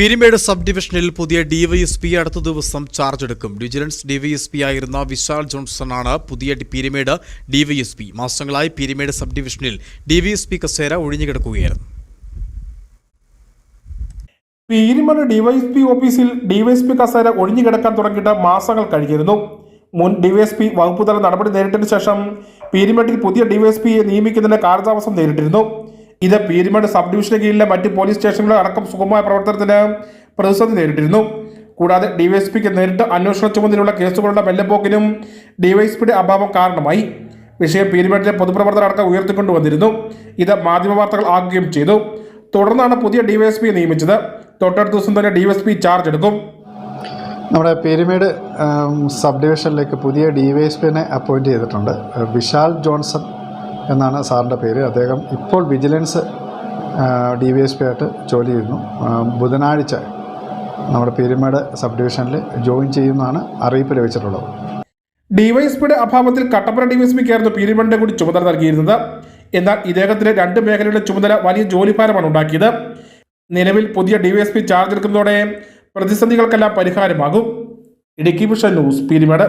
Peermade sub ഡിവിഷനിൽ പുതിയ DYSP അടുത്ത ദിവസം ചാർജ് എടുക്കും. വിജിലൻസ് ഡിവൈഎസ്പി ആയിരുന്ന വിശാൽ ജോൺസൺ ആണ് പുതിയ പിരിമേട് ഡിവൈഎസ്പി മാസങ്ങളായി പിരിമേട് സബ് ഡിവിഷനിൽ ഡിവൈഎസ്പി കസേര ഒഴിഞ്ഞുകിടക്കുകയായിരുന്നു പീരിമേട് ഡിവൈഎസ്പി ഓഫീസിൽ ഡിവൈഎസ്പി കസേര ഒഴിഞ്ഞുകിടക്കാൻ തുടങ്ങിയിട്ട് മാസങ്ങൾ കഴിഞ്ഞിരുന്നു. മുൻ ഡിവൈഎസ്പി വകുപ്പ് തല നടപടി നേരിട്ടതിനു ശേഷം പീരിമേട്ടിൽ പുതിയ ഡിവൈഎസ്പിയെ നിയമിക്കുന്നതിന് കാലതാമസം നേരിട്ടിരുന്നു. ഇത് പീരുമേട് സബ് ഡിവിഷന് കീഴിലെ മറ്റ് പോലീസ് സ്റ്റേഷനുകളിൽ അടക്കം സുഗമമായ പ്രവർത്തനത്തിന് പ്രതിസന്ധി നേരിട്ടിരുന്നു. കൂടാതെ ഡിവൈഎസ്പിക്ക് നേരിട്ട് അന്വേഷണ ചുമതലയുള്ള കേസുകളുടെ മെല്ലപ്പോക്കിനും ഡിവൈഎസ്പിയുടെ അഭാവം കാരണമായി. വിഷയം പീരുമേട്ടിലെ പൊതുപ്രവർത്തകർ അടക്കം ഉയർത്തിക്കൊണ്ടുവന്നിരുന്നു ഇത് മാധ്യമവാർത്തകൾ ആകുകയും ചെയ്തു. തുടർന്നാണ് പുതിയ ഡിവൈഎസ്പിയെ നിയമിച്ചത്. തൊട്ടടുത്ത ദിവസം തന്നെ ഡിവൈഎസ്പി ചാർജ് എടുക്കും. നമ്മുടെ പീരുമേട് സബ് ഡിവിഷനിലേക്ക് പുതിയ ഡിവൈഎസ്പിനെ അപ്പോയിന്റ് ചെയ്തിട്ടുണ്ട്. വിശാൽ ജോൺസൺ എന്നാണ് സാറിന്റെ പേര്. അദ്ദേഹം ഇപ്പോൾ vigilance D V S P ആയിട്ട് ജോലി ചെയ്യുന്നു. ബുധനാഴ്ച നമ്മുടെ പെരുമേട് സബ് ഡിവിഷനിൽ ജോയിൻ ചെയ്യുന്നതാണ് അറിയിപ്പ് ലഭിച്ചിട്ടുള്ളത്. ഡിവൈഎസ്പിയുടെ അഭാവത്തിൽ കട്ടപ്പന ഡിവൈഎസ്പിക്കായിരുന്നു പീരിമണിന്റെ കൂടി ചുമതല നൽകിയിരുന്നത്. എന്നാൽ ഇദ്ദേഹത്തിന് രണ്ട് മേഖലയുടെ ചുമതല വലിയ ജോലിഭാരമാണ് ഉണ്ടാക്കിയത്. നിലവിൽ പുതിയ ഡിവൈഎസ്പി ചാർജ് എടുക്കുന്നതോടെ പ്രതിസന്ധികൾക്കെല്ലാം പരിഹാരമാകും. Idukki vision news Peermade.